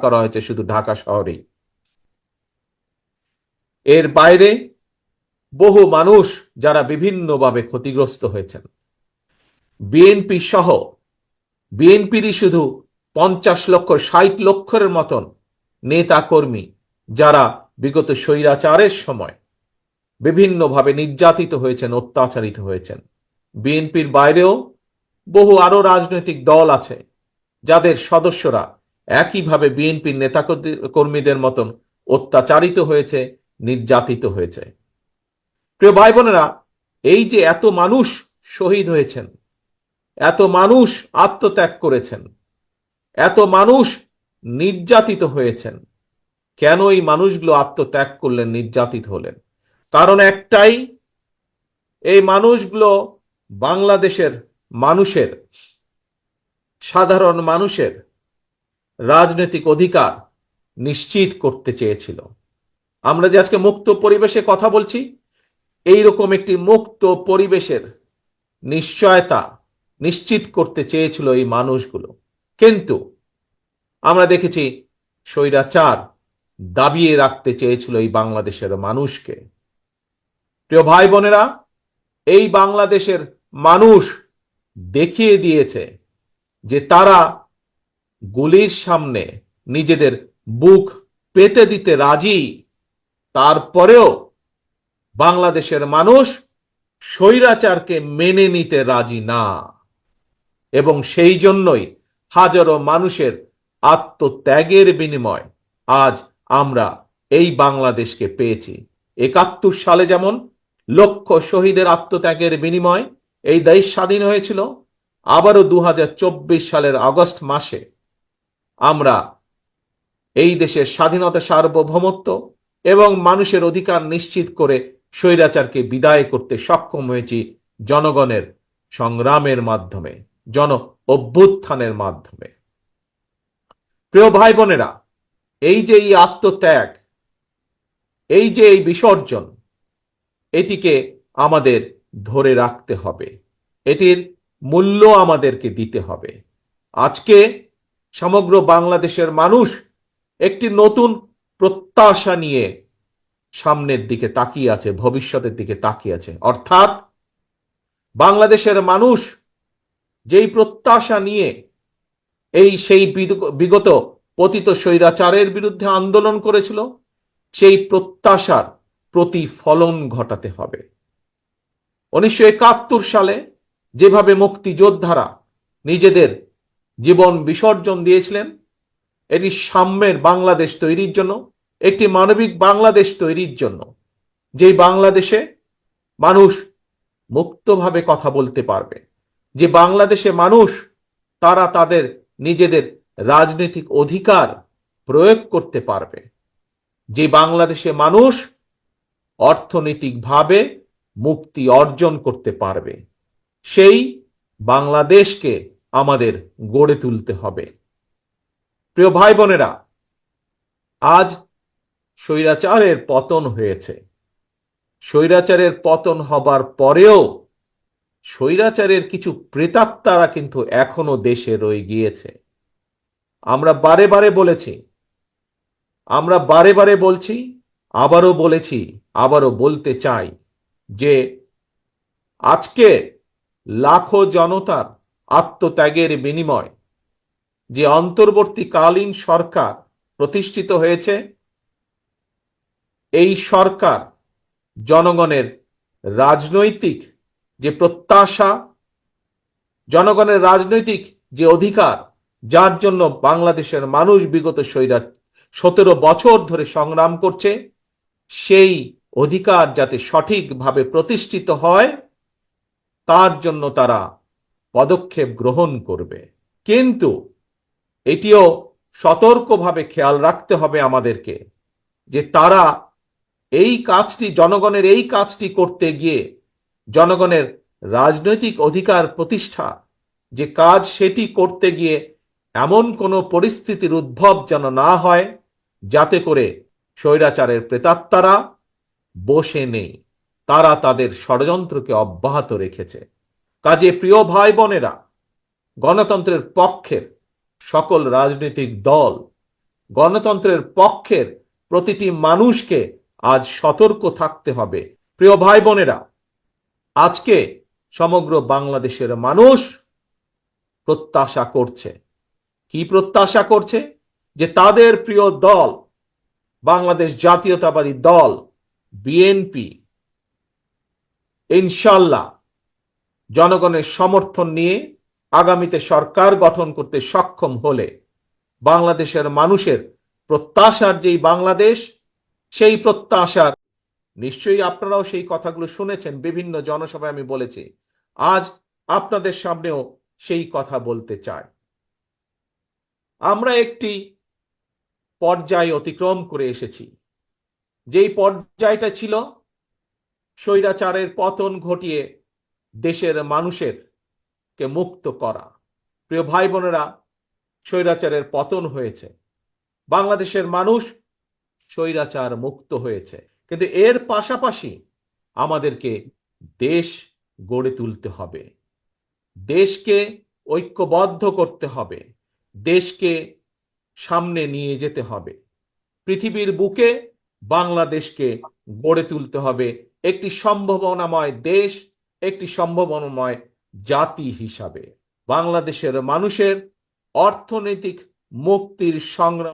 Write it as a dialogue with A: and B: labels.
A: করা হয়েছে শুধু ঢাকা শহরেই। এর বাইরে বহু মানুষ যারা বিভিন্নভাবে ক্ষতিগ্রস্ত হয়েছেন। বিএনপি সহ বিএনপিরই শুধু পঞ্চাশ লক্ষ, ষাট লক্ষের মতন নেতা কর্মী যারা বিগত স্বৈরাচারের সময় বিভিন্নভাবে নির্যাতিত হয়েছেন, অত্যাচারিত হয়েছেন। বিএনপির বাইরেও বহু আরও রাজনৈতিক দল আছে যাদের সদস্যরা একইভাবে বিএনপির নেতা কর্মীদের মতন অত্যাচারিত হয়েছে, নির্যাতিত হয়েছে। প্রিয় ভাই বোনেরা এই যে এত মানুষ শহীদ হয়েছেন, এত মানুষ আত্মত্যাগ করেছেন, এত মানুষ নির্যাতিত হয়েছেন, কেন এই মানুষগুলো আত্মত্যাগ করলেন, নির্যাতিত হলেন? কারণ একটাই, এই মানুষগুলো বাংলাদেশের মানুষের, সাধারণ মানুষের রাজনৈতিক অধিকার নিশ্চিত করতে চেয়েছিল। আমরা যে আজকে মুক্ত পরিবেশে কথা বলছি এই রকম একটি মুক্ত পরিবেশের নিশ্চয়তা নিশ্চিত করতে চেয়েছিল এই মানুষগুলো। কিন্তু আমরা দেখেছি স্বৈরাচার দাবিয়ে রাখতে চেয়েছিল এই বাংলাদেশের মানুষকে। প্রিয় ভাই বোনেরা, এই বাংলাদেশের মানুষ দেখিয়ে দিয়েছে যে তারা গুলির সামনে নিজেদের বুক পেতে দিতে রাজি, তারপরেও বাংলাদেশের মানুষ স্বৈরাচারকে মেনে নিতে রাজি না। এবং সেই জন্যই হাজারো মানুষের আত্মত্যাগের বিনিময় আজ আমরা এই বাংলাদেশকে পেয়েছি। একাত্তর সালে যেমন লক্ষ শহীদের আত্মত্যাগের বিনিময় এই দেশ স্বাধীন হয়েছিল, আবারও দু হাজার চব্বিশ সালের আগস্ট মাসে আমরা এই দেশের স্বাধীনতা সার্বভৌমত্ব এবং মানুষের অধিকার নিশ্চিত করে স্বৈরাচারকে বিদায় করতে সক্ষম হয়েছি জনগণের সংগ্রামের মাধ্যমে, জন অভ্যুত্থানের মাধ্যমে। প্রিয় ভাই বোনেরা এই যে এই আত্মত্যাগ, এই যে এই বিসর্জন, এটিকে আমাদের ধরে রাখতে হবে। এটির মূল্য আমাদেরকে দিতে হবে। আজকে সমগ্র বাংলাদেশের মানুষ একটি নতুন প্রত্যাশা নিয়ে সামনের দিকে তাকিয়ে আছে, ভবিষ্যতের দিকে তাকিয়ে আছে। অর্থাৎ বাংলাদেশের মানুষ যেই প্রত্যাশা নিয়ে এই সেই বিগত পতিত স্বৈরাচারের বিরুদ্ধে আন্দোলন করেছিল, সেই প্রত্যাশার প্রতিফলন ঘটাতে হবে। উনিশশো একাত্তর সালে যেভাবে মুক্তিযোদ্ধারা নিজেদের জীবন বিসর্জন দিয়েছিলেন। এটি সাম্যের বাংলাদেশ তৈরির জন্য, একটি মানবিক বাংলাদেশ তৈরির জন্য, যেই বাংলাদেশে মানুষ মুক্তভাবে কথা বলতে পারবে, যে বাংলাদেশে মানুষ তারা তাদের নিজেদের রাজনৈতিক অধিকার প্রয়োগ করতে পারবে, যে বাংলাদেশে মানুষ অর্থনৈতিকভাবে মুক্তি অর্জন করতে পারবে, সেই বাংলাদেশকে আমাদের গড়ে তুলতে হবে। প্রিয় ভাই বোনেরা আজ স্বৈরাচারের পতন হয়েছে। স্বৈরাচারের পতন হবার পরেও স্বৈরাচারের কিছু প্রেতাত্মারা কিন্তু এখনও দেশে রয়ে গিয়েছে। আমরা বারে বারে বলেছি, আমরা বারে বারে বলছি, আবারও বলেছি, আবারও বলতে চাই যে আজকে লাখো জনতার আত্মত্যাগের বিনিময়। যে অন্তর্বর্তীকালীন সরকার প্রতিষ্ঠিত হয়েছে, এই সরকার জনগণের রাজনৈতিক যে প্রত্যাশা, জনগণের রাজনৈতিক যে অধিকার, যার জন্য বাংলাদেশের মানুষ বিগত সৈরা সতেরো বছর ধরে সংগ্রাম করছে, সেই অধিকার যাতে সঠিকভাবে প্রতিষ্ঠিত হয়, তার জন্য তারা পদক্ষেপ গ্রহণ করবে। কিন্তু এটিও সতর্কভাবে খেয়াল রাখতে হবে আমাদেরকে যে তারা এই কাজটি, জনগণের এই কাজটি করতে গিয়ে জনগণের রাজনৈতিক অধিকার প্রতিষ্ঠা, যে কাজ সেটি করতে গিয়ে এমন কোনো পরিস্থিতির উদ্ভব যেন না হয়, যাতে করে স্বৈরাচারের প্রেতাত্মারা বসে নেই। তারা তাদের ষড়যন্ত্রকে অব্যাহত রেখেছে। কাজে প্রিয় ভাই বোনেরা, গণতন্ত্রের পক্ষের সকল রাজনৈতিক দল, গণতন্ত্রের পক্ষের প্রতিটি মানুষকে আজ সতর্ক থাকতে হবে। প্রিয় ভাই বোনেরা, আজকে সমগ্র বাংলাদেশের মানুষ প্রত্যাশা করছে। কি প্রত্যাশা করছে? যে তাদের প্রিয় দল, বাংলাদেশ জাতীয়তাবাদী দল, বিএনপি, ইনশাল্লাহ জনগণের সমর্থন নিয়ে আগামীতে সরকার গঠন করতে সক্ষম হলে বাংলাদেশের মানুষের প্রত্যাশার যেই বাংলাদেশ, সেই প্রত্যাশার, নিশ্চয়ই আপনারাও সেই কথাগুলো শুনেছেন, বিভিন্ন জনসভায় আমি বলেছি, আজ আপনাদের সামনেও সেই কথা বলতে চাই। আমরা একটি পর্যায় অতিক্রম করে এসেছি। যেই পর্যায়টা ছিল, স্বৈরাচারের পতন ঘটিয়ে দেশের মানুষের কে মুক্ত করা। প্রিয় ভাই বোনেরা স্বৈরাচারের পতন হয়েছে। বাংলাদেশের মানুষ স্বৈরাচার মুক্ত হয়েছে। কিন্তু এর পাশাপাশি আমাদেরকে দেশ গড়ে তুলতে হবে। দেশকে ঐক্যবদ্ধ করতে হবে। দেশকে সামনে নিয়ে যেতে হবে। পৃথিবীর বুকে বাংলাদেশকে গড়ে তুলতে হবে। একটি সম্ভাবনাময় দেশ একটি সম্ভাবনাময় জাতি হিসাবে। বাংলাদেশের মানুষের অর্থনৈতিক মুক্তির সংগ্রাম